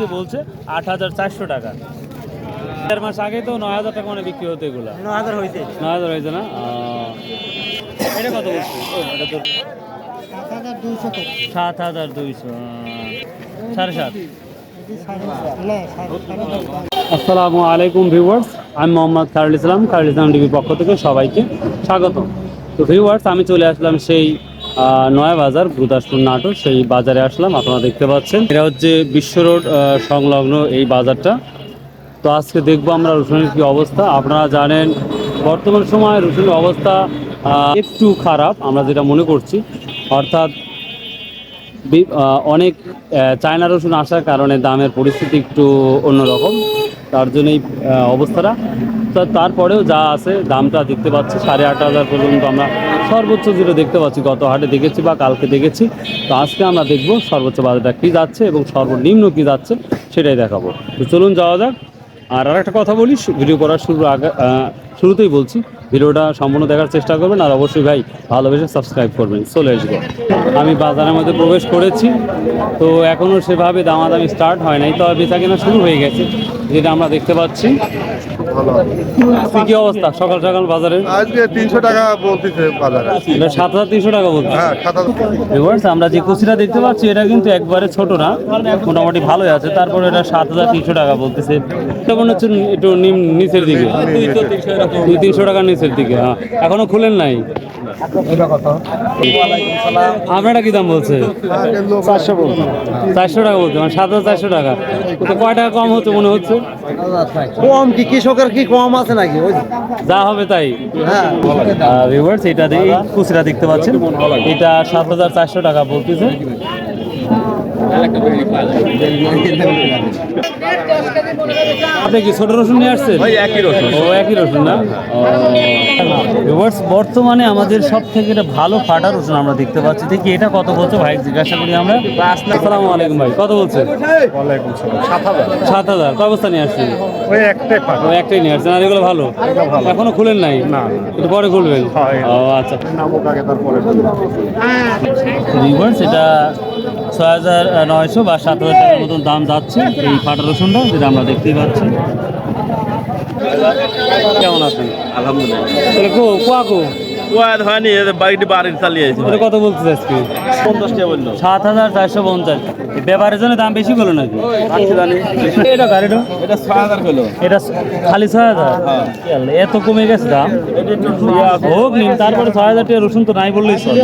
আজকে বলছে আট হাজার চারশো টাকা। চার মাস আগে তো নয় হাজার টাকা মানে বিক্রি হতো এগুলো। ন হাজার হয়েছে নয় হাজার হয়েছে না? এটা কত বলছে? ও, এটা তো সাত হাজার দুইশো সাড়ে সাত। আসসালামু আলাইকুম ভিউয়ার্স আমি মোহাম্মদ খারুল ইসলাম খারুল ইসলাম টিভির পক্ষ থেকে সবাইকে স্বাগত তো ভিউয়ার্স আমি চলে আসলাম সেই নয়া বাজার গুরুদাসপুর নাটক সেই বাজারে আসলাম, আপনারা দেখতে পাচ্ছেন। এটা হচ্ছে বিশ্ব রোড সংলগ্ন এই বাজারটা। তো আজকে দেখব আমরা রসুনের কি অবস্থা। আপনারা জানেন, বর্তমান সময়ে রসুনের অবস্থা একটু খারাপ, আমরা যেটা মনে করছি। অর্থাৎ অনেক চায়না রসুন আসার কারণে দামের পরিস্থিতি একটু অন্যরকম। তার জন্য এই অবস্থাটা। তো তারপরেও যা আছে, দামটা দেখতে পাচ্ছি, সাড়ে আট হাজার পর্যন্ত আমরা সর্বোচ্চ যেটা দেখতে পাচ্ছি, গত হাটে দেখেছি বা কালকে দেখেছি। তো আজকে আমরা দেখব সর্বোচ্চ বাজারটা কী যাচ্ছে এবং সর্বনিম্ন কী যাচ্ছে, সেটাই দেখাবো। তো চলুন যাওয়া যাক। আর আর একটা কথা বলি, ভিডিও করার শুরু আগে শুরুতেই বলছি ভিডিওটা সম্পূর্ণ দেখার চেষ্টা করবেন আর অবশ্যই ভাই ভালোবেসে সাবস্ক্রাইব করবেন। চলে আসব। আমি বাজারের মধ্যে প্রবেশ করেছি, তো এখনও সেভাবে দামাদামি স্টার্ট হয় নাই, তবে বেচা কেনা শুরু হয়ে গেছে, যেটা আমরা দেখতে পাচ্ছি। আজকে কি অবস্থা? সকাল সকাল বাজারে? আজকে তিনশো টাকা বলতেছে বাজারে। এটা সাত হাজার তিনশো টাকা বলতে হ্যাঁ সাত হাজার আমরা যে কুচিটা দেখতে পাচ্ছি এটা কিন্তু একবারে ছোট না। মোটামুটি ভালোই আছে। তারপরে এটা সাত হাজার তিনশো টাকা বলতেছে। এটা মনে হচ্ছে একটু নিচের দিকে। দুই তিনশো টাকা নিচের দিকে হ্যাঁ। এখনও খুলেন নাই? আপনারা কি দাম বলছে? চারশো টাকা বলছে মানে সাত হাজার চারশো টাকা। কয় টাকা কম হচ্ছে মনে হচ্ছে? কম কি কৃষকের কি কম আছে নাকি? যা। হবে তাই। হ্যাঁ। ভিউয়ার্স এটা দিয়ে এই খুচরা দেখতে পাচ্ছেন। এটা সাত হাজার চারশো টাকা বলতেছে। আপনি কি ছোট রসুন নিয়ে আসছেন? একই রসুন। ও একই রসুন না? বর্তমানে আমাদের সব থেকে এটা ভালো ফাটা রসুন আমরা দেখতে পাচ্ছি। দেখি এটা কত বলছে ভাই জিজ্ঞাসা করি আমরা। আসসালামু আলাইকুম ভাই কত বলছে? সাত হাজার। কয় বস্তা নিয়ে আসছেন? ওই একটাই একটাই নিয়ে আসছেন। আর এগুলো ভালো? এখনও খুলেন নাই? না। একটু পরে খুলবেন? হ্যাঁ। ও আচ্ছা। এটা ছয় হাজার নয়শো বা সাত হাজার টাকার মতন দাম যাচ্ছে এই ফাটা রসুনটা যেটা আমরা দেখতেই পাচ্ছি কেমন আছেন? আলহামদুলিল্লাহ। কো কোয়া কো? ওয়াদ হয়নি বাড়িটি বাড়ির চালিয়েছে এটা কত বলতেছে আজকে পঞ্চাশ টাকা বলল? সাত হাজার চারশো পঞ্চাশ। ব্যাপারের জন্য দাম বেশি করল নাকি? এটা গাড়িটা এটা? ছয় হাজার কিলো এটা খালি ছয় হাজার? এত কমে গেছে দাম? হোক নিন তারপরে ছয় হাজার টাকা রসুন তো নাই বললেই চলে।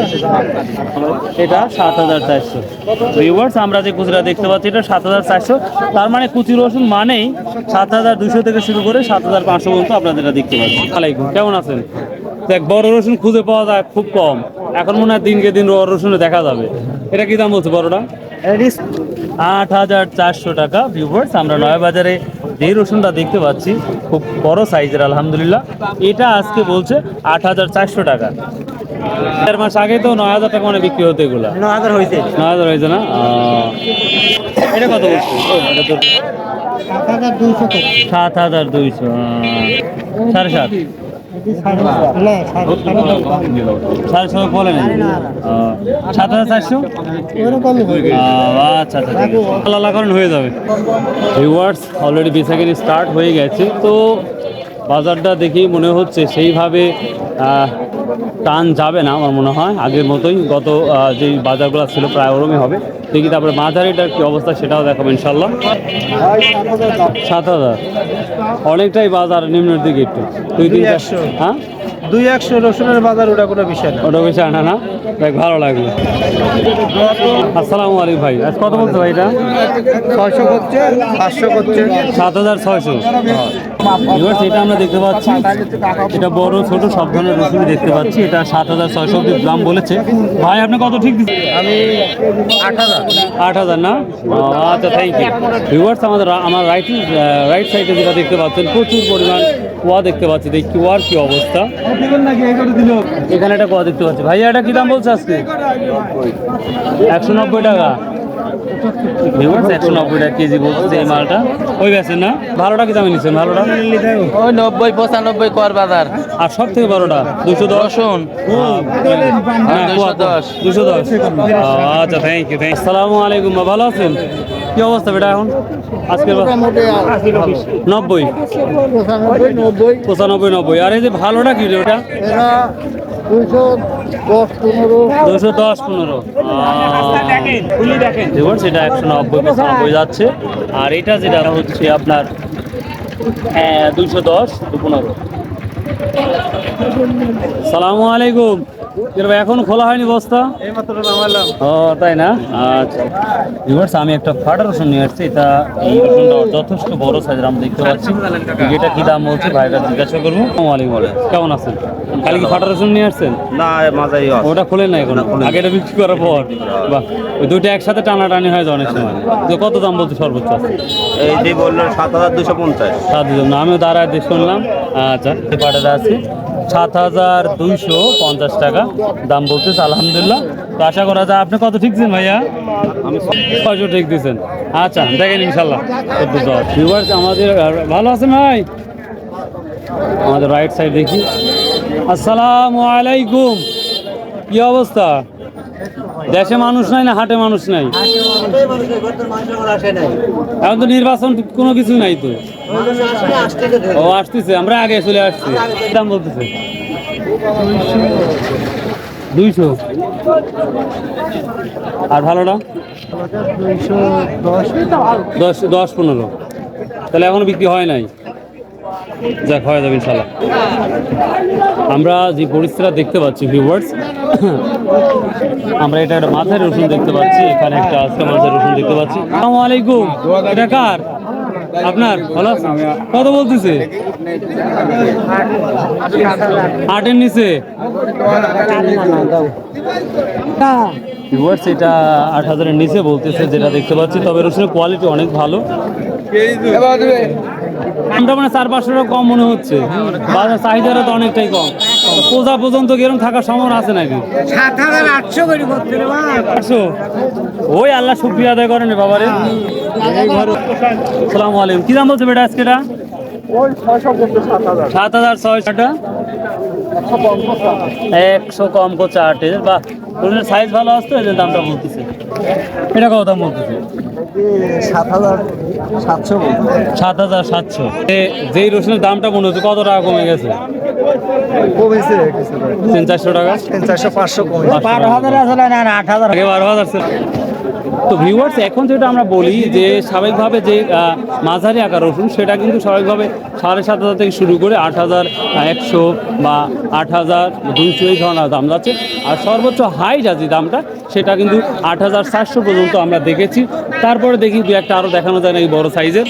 এটা সাত হাজার চারশো। ভিউয়ার্স আমরা যে খুচরা দেখতে পাচ্ছি এটা সাত হাজার চারশো। তার মানে কুচি রসুন মানেই সাত হাজার দুশো থেকে শুরু করে সাত হাজার পাঁচশো পর্যন্ত আপনারা দেখতে পাচ্ছেন আলাইকুম কেমন আছেন? দেখ বড় রসুন খুঁজে পাওয়া যায় খুব কম। এখন মনে হয় দিনকে দিন বড় রসুনে দেখা যাবে। এটা কি দাম বলছে বড়টা? আট হাজার চারশো টাকা ভিউভার্স আমরা নয় বাজারে যে রসুনটা দেখতে পাচ্ছি খুব বড় সাইজের আলহামদুলিল্লাহ। এটা আজকে বলছে আট হাজার চারশো টাকা। চার মাস আগে তো নয় হাজার টাকা মানে বিক্রি হতো এগুলা। ন হাজার হয়েছে নয় হাজার হয়েছে না? এটা কত বলছে? সাত হাজার দুইশো। সাত হাজার দুইশো সাড়ে সাত। সাড়ে ছয় বলে সাত হাজার চারশো? আচ্ছা আচ্ছা আল্লাহ হয়ে যাবে। ভিউয়ার্স অলরেডি বেসাকিনি স্টার্ট হয়ে গেছে। তো বাজারটা দেখি মনে হচ্ছে সেইভাবে টান যাবে না আমার মনে হয়। আগের মতোই গত যেই বাজারগুলো ছিল প্রায় ওরমই হবে। দেখি তারপরে মাঝারিটার কী অবস্থা সেটাও দেখাবো ইনশাল্লাহ সাত হাজার। অনেকটাই বাজার নিম্নের দিকে একটু। দুই তিন। হ্যাঁ? দুই একশো রসুনের বাজার ওটা কোনো বিষয় না। ওটা বেশি আনা না। দেখ ভালো লাগল। আসসালামু আলাইকুম ভাই। আজ কত বলছো ভাই এটা? ছয়শো করছে পাঁচশো করছে সাত হাজার ছয়শো। এবার সেটা আমরা দেখতে পাচ্ছি। এটা বড় ছোট সব ধরনের রসুনই দেখতে পাচ্ছি। এটা সাত হাজার ছয়শো অব্দি দাম বলেছে। ভাই আপনি কত ঠিক দিচ্ছেন? আমি আট হাজার। আট হাজার না? আচ্ছা থ্যাংক ইউ ভিউয়ার্স আমাদের আমার রাইট রাইট সাইডে যেটা দেখতে পাচ্ছেন প্রচুর পরিমাণ কুয়া দেখতে পাচ্ছি। দেখি কুয়ার কি অবস্থা? এখানে একটা কুয়া দেখতে পাচ্ছি। ভাইয়া এটা কি দাম বলছে আজকে? একশো নব্বই টাকা। ভিউয়ার্স একশো নব্বই টাকা কেজি বলছে এই মালটা। ওই বেছেন না? ভালোটা কি দামে নিচ্ছেন ভালোটা? ওই নব্বই পঁচানব্বই কর বাজার। আর সব থেকে বড়টা দুশো দশ? রসুন। হ্যাঁ, দুশো দশ। দুশো আচ্ছা থ্যাংক ইউ থ্যাংক আসসালামু আলাইকুম ভালো আছেন? কি অবস্থা বেটা এখন? আজকের নব্বই? পঁচানব্বই নব্বই। আর এই যে ভালোটা কি রে ওটা দশ দুশো পনেরো। দেখুন। সেটা একশো নব্বই পঁচানব্বই যাচ্ছে। আর এটা যেটা হচ্ছে আপনার দুইশো দশ পনেরো সালামু আলাইকুম। এখন খোলা হয়নি বস্তা? ও তাই না? আচ্ছা। ভিউয়ার্স আমি একটা ফাটা রসুন নিয়ে আসছি। এটা এই রসুনটা যথেষ্ট বড় সাইজের আমরা দেখতে পাচ্ছি। এটা কি দাম বলছে? ভাইরা জিজ্ঞাসা করব। আলাইকুম কেমন আছেন? খালি কি ফাটা রসুন নিয়ে আসছেন? না মাঝাই ওটা খুলে না এখন? আগে এটা বিক্রি করার পর? বাহ ওই দুইটা একসাথে টানাটানি হয় অনেক সময়। তো কত দাম বলছে সর্বোচ্চ? এই যে বলল সাত হাজার দুশো পঞ্চাশ। সাত না আমিও দাঁড়ায় শুনলাম। আচ্ছা পাটাটা আছে। সাত হাজার দুইশো পঞ্চাশ টাকা দাম বলতেছে আলহামদুলিল্লাহ। তো আশা করা যায় আপনি কত ঠিক দিচ্ছেন ভাইয়া? আমি ছয়শো ঠিক দিচ্ছেন আচ্ছা দেখেন ইনশাল্লাহ। ভিউয়ার্স আমাদের ভালো আছেন ভাই? আমাদের রাইট সাইড দেখি। আসসালামু আলাইকুম। কি অবস্থা? দেশে মানুষ নাই না হাটে মানুষ নাই। এখন তো নির্বাচন কোনো কিছু নাই তো। ও আসতেছে, আমরা আগে চলে আসছি। দাম বলতেছে। দুইশো। আর ভালোটা দশ দশ, পনেরো। তাহলে এখনও বিক্রি হয় নাই? যাক, হয়ে যাবে ইনশাল্লাহ। আমরা যে পরিস্থিতিটা দেখতে পাচ্ছি ভিউয়ার্স আমরা এটা একটা মাথায় রসুন দেখতে পাচ্ছি, এখানে একটা আজকে মাথায় রসুন দেখতে পাচ্ছি। আসসালামু আলাইকুম, এটা কার? আপনার? ভালো কত বলতেছে? আটের নিচে? ভিউয়ার্স এটা আট হাজারের নিচে বলতেছে যেটা দেখতে পাচ্ছি। তবে রসুনের কোয়ালিটি অনেক ভালো। দামটা মানে চার পাঁচশো টাকা কম মনে হচ্ছে। বাজার চাহিদাটা তো অনেকটাই কম। পূজা পর্যন্ত কিরম থাকার সময় আছে নাকি? সাত হাজার আটশো ওই আল্লাহ শুক্রিয়া আদায় করেন বাবারে। সালামু আলাইকুম। কি দাম বলছে বেটা আজকে এটা সাত হাজার সাত একশো কম করছে আটে বা রসুনের সাইজ ভালো আসতো এই দামটা বলতেছে। এটা কত দাম বলতেছে? সাত হাজার সাতশো। সাত হাজার সাতশো যেই রসুনের দামটা মনে হচ্ছে কত টাকা কমে গেছে? কমেছে তিন চারশো টাকা? চারশো পাঁচশো কমে বারো হাজার আসলে না আট হাজার। আগে বারো হাজার ছিল। তো ভিউয়ার্স এখন যেটা আমরা বলি যে স্বাভাবিকভাবে যে মাঝারি আকার রসুন সেটা কিন্তু স্বাভাবিকভাবে সাড়ে সাত হাজার থেকে শুরু করে আট হাজার একশো বা আট হাজার দুইশো এই ধরনের দাম যাচ্ছে। আর সর্বোচ্চ হাই যা যে দামটা সেটা কিন্তু আট হাজার চারশো পর্যন্ত আমরা দেখেছি। তারপরে দেখি দু একটা আরও দেখানো যায় নাকি বড় সাইজের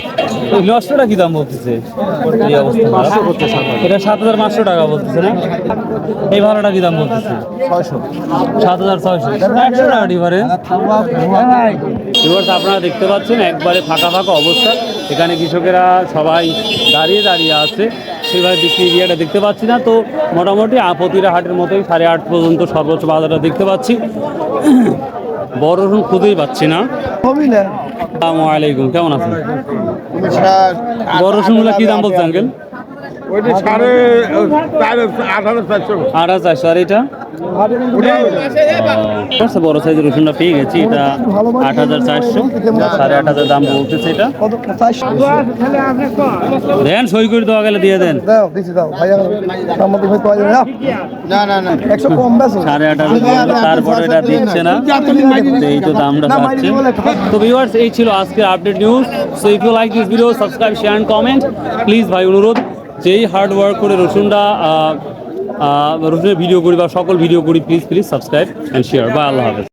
ওই নষ্টটা কী দাম বলতেছে? এটা সাত হাজার পাঁচশো টাকা বলতেছে না? এই ভাড়াটা কি দাম বলতেছে? ছয়শো। সাত হাজার ছয়শো। একশো টাকা ডিফারেন্স আপনারা দেখতে পাচ্ছেন একবারে ফাঁকা ফাঁকা অবস্থা। এখানে কৃষকেরা সবাই দাঁড়িয়ে দাঁড়িয়ে আছে। সেভাবে বিক্রি এরিয়াটা দেখতে পাচ্ছি না। তো মোটামুটি আপতিরা হাটের মতোই সাড়ে আট পর্যন্ত সর্বোচ্চ বাজারটা দেখতে পাচ্ছি। বড় রসুন খুঁজেই পাচ্ছি না। আসসালামু আলাইকুম কেমন আছেন? বড় রসুনগুলো কি দাম বলছে আঙ্কেল? চারশো আর এটা আচ্ছা, বড় সাইজের রসুনটা পেয়ে গেছি এটা আট হাজার চারশো সাড়ে আট হাজার দাম বলতেছে এটা দেন সই করে দেওয়া গেলে দিয়ে দেন সাড়ে আট হাজার তারপরে এটা দিচ্ছে না এই তো দামটা তো ভিউয়ার্স এই ছিল আজকের update news so if you like this video subscribe share and comment please ভাই অনুরোধ যেই হার্ড ওয়ার্ক করে রসুনটা রসুনের ভিডিও করি বা সকল ভিডিও করি please please subscribe and share বা আল্লাহ হাফেজ।